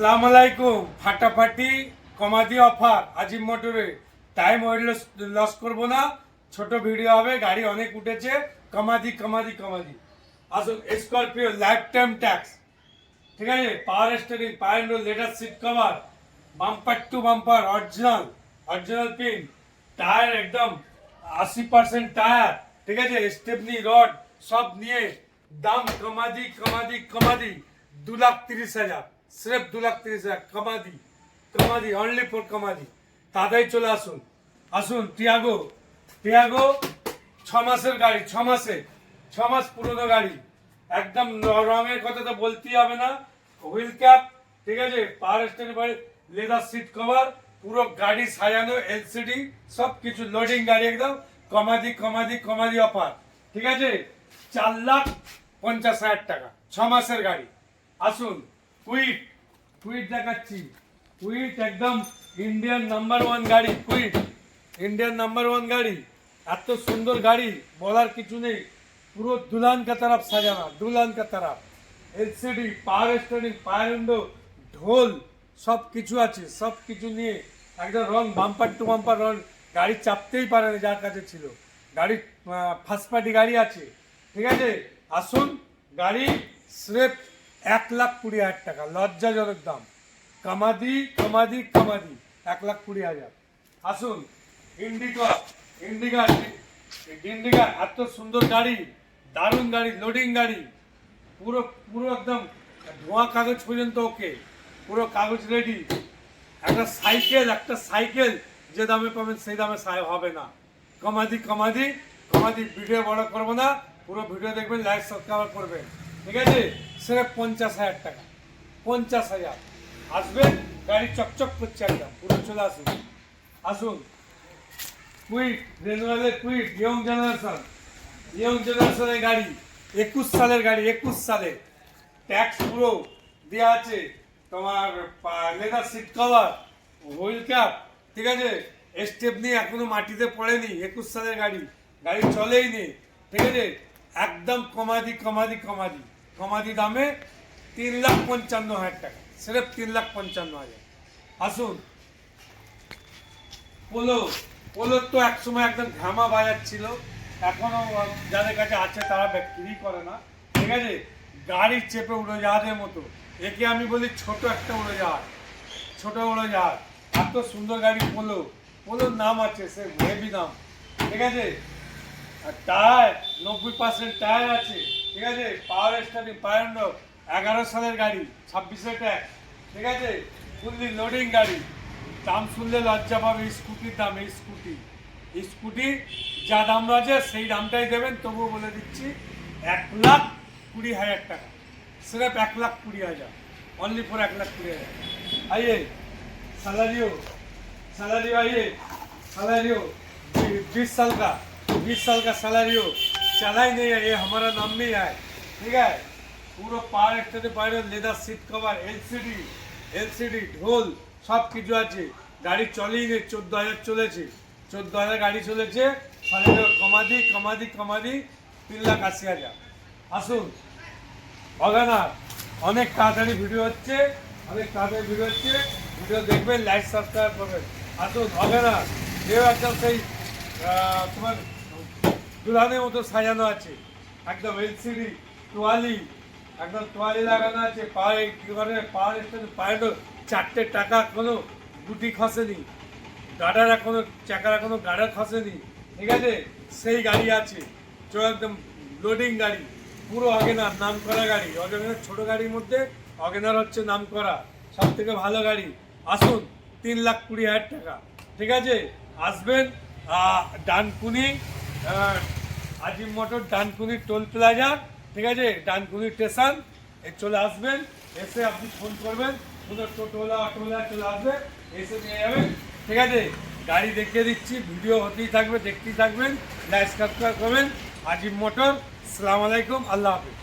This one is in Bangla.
সালাম আলাইকুম। ফাটাফাটি কমাদি অফার। আজিম মোটরে টাইম ওয়েট লস করব না। ছোট ভিডিও হবে, গাড়ি অনেক উঠেছে। কমাদি কমাদি কমাদি। আসুন স্করপিও লাইফ টাইম ট্যাক্স ঠিক আছে? Power steering power leather seat cover bumper to bumper original original pin tyre একদম আশি পার্সেন্ট টায়ার ঠিক আছে? স্টেপনি রড সব নিয়ে দাম কমাদি কমাদি কমাদি। দু লাখ তিরিশ হাজার। স্রেফ দু লাখ তিরিশ হাজার। কমাদি কমাদি অনলি ফর কমাদি তাড়াতাড়ি চলে আসুন। আসুন, টিয়াগো টিয়াগো, ছ মাসের গাড়ি, ছ মাসে, ছ মাস পুরনো গাড়ি। একদম রঙের কথা তো বলতেই হবে না। হুইল ক্যাপ, ঠিক আছে? Power station leather seat cover, পুরো গাড়ি সাজানো, এলসিডি সব কিছু লোডিং গাড়ি একদম। কমাদি কমাদি কমাদি অফার ঠিক আছে? চার লাখ পঞ্চাশ হাজার টাকা, ছ মাসের গাড়ি। আসুন। কুইট কুইট দেখাচ্ছি। কুইট একদম ইন্ডিয়ান নাম্বার ওয়ান গাড়ি। কুইট ইন্ডিয়ান নাম্বার ওয়ান গাড়ি। এত সুন্দর গাড়ি, বলার কিছু নেই। পুরো দুলান কা তরফ সাজানা, দুলান কা তরফ। LCD power steering power window ঢোল সব কিছু আছে সব কিছু নিয়ে একদম রং বাম্পার টু বাম্পার রং, গাড়ি চাপতেই পারে না যার কাছে ছিল। গাড়ি ফার্স্ট পার্টি গাড়ি আছে। ঠিক আছে? আসুন, গাড়ি, স্রেফ এক লাখ কুড়ি হাজার টাকা লজ্জাজনক দাম। কামাদি কামাদি কামাদি, এক লাখ কুড়ি হাজার। আসুন ইন্ডিকা ইন্ডিকা ইন্ডিকা এত সুন্দর গাড়ি, দারুণ গাড়ি লোডিং গাড়ি। পুরো পুরো একদম ধোঁয়া কাগজ পর্যন্ত ওকে। পুরো কাগজ রেডি একটা সাইকেল একটা সাইকেল যে দামে পাবেন সেই দামে হবে না। কমাদি কমাদি কমাদি ভিডিও বড় করব না। পুরো ভিডিও দেখবেন লাইক সাবস্ক্রাইব করবেন। ঠিক আছে? সেটা পঞ্চাশ হাজার টাকা। পঞ্চাশ হাজার। আসবেন, গাড়ি চকচক করছে একদম, পুরো চলে আসুন। আসুন। কুইট রেনুয়ালের কুইট, ইয়ং জেনারেশন। ইয়ং জেনারেশনের গাড়ি, একুশ সালের গাড়ি, একুশ সালের ট্যাক্স পুরো দেওয়া আছে। তোমার leather seat cover, wheel cap, ঠিক আছে? স্টেপ নিয়ে এখনও মাটিতে পড়েনি, একুশ সালের গাড়ি। গাড়ি চলেই নেই, ঠিক আছে? একদম কমাদি কমাদি কমাদি। কমাদি দামে তিন লাখ পঞ্চান্ন হাজার টাকা। সিরেফ তিন লাখ পঞ্চান্ন হাজার। আসুন। পোলো, পোলোর তো একসময় একদম ঘামা বাজার ছিল। এখনও যাদের কাছে আছে তারা বিক্রি করে না। ঠিক আছে? গাড়ি চেপে উড়োজাহাজের মতো। একে আমি বলি ছোট একটা উড়োজাহাজ। ছোট উড়োজাহাজ। এত সুন্দর গাড়ি পোলো। পোলোর নাম আছে, সে হেভি নাম ঠিক আছে? আর টায়ার, নব্বই পার্সেন্ট টায়ার আছে। ঠিক আছে পাওয়ার স্টার্টিং পাওয়ার এগারো সালের গাড়ি ছাব্বিশে ট্যাক্স ঠিক আছে ফুললি লোডিং গাড়ি দাম শুনলে লজ্জা পাবে স্কুটির দাম এই স্কুটি এই স্কুটি যা দাম আছে সেই দামটাই দেবেন তবুও বলে দিচ্ছি এক লাখ কুড়ি হাজার টাকা সির্ফ এক লাখ কুড়ি হাজার অনলি ফর এক লাখ কুড়ি হাজার आइए सैलरियो सैलरी आइए सैलरियो बीस साल का बीस साल का सैलरियो चला ही नहीं है ये हमारा नाम भी है ठीक है পুরো পার একটাতে বাইরে leather seat cover LCD LCD ঢোল সব কিছু আছে গাড়ি চলেই নেই চোদ্দ হাজার চলেছে চোদ্দ হাজার গাড়ি চলেছে তাহলে কমাদি কমাদি কমাদি তিন লাখ আশি হাজার আসুন অগানার অনেক তাড়াতাড়ি ভিডিও হচ্ছে অনেক তাড়াতাড়ি ভিডিও হচ্ছে ভিডিও দেখবেন লাইক সাবস্ক্রাইব করবেন আসুন অগানার এও একদম সেই আহ, তোমার দুলহানের মতো সাজানো আছে। একদম এলসিডি, তোয়ালি, একদম তোয়ালি লাগানো আছে। পায়ে কি করে পায়ের স্টেশন পায়ে তো চারটে টাকা কোনো গুটি খসেনি। গাডার এখনও, চাকার এখনও গাডার খসেনি। ঠিক আছে? সেই গাড়ি আছে। চো একদম লোডিং গাড়ি। পুরো অগেনার নাম করা গাড়ি। অগেনার ছোট গাড়ির মধ্যে অগেনার হচ্ছে নাম করা সব থেকে ভালো গাড়ি। আসুন, তিন লাখ কুড়ি হাজার টাকা। ঠিক আছে? আসবেন Dankuni Azim motor Dankuni toll plaza, ঠিক আছে? ডানকুনি স্টেশন, এ চলে আসবেন, এসে আপনি ফোন করবেন কোনো টোটোলা, অটোলা চলে আসবে, এসে নিয়ে যাবেন, ঠিক আছে? গাড়ি দেখিয়ে দিচ্ছি, ভিডিও হতেই থাকবে, দেখতেই থাকবেন লাইক সাবস্ক্রাইব করবেন। আজিম মোটর সালাম আলাইকুম, আল্লাহ হাফিজ।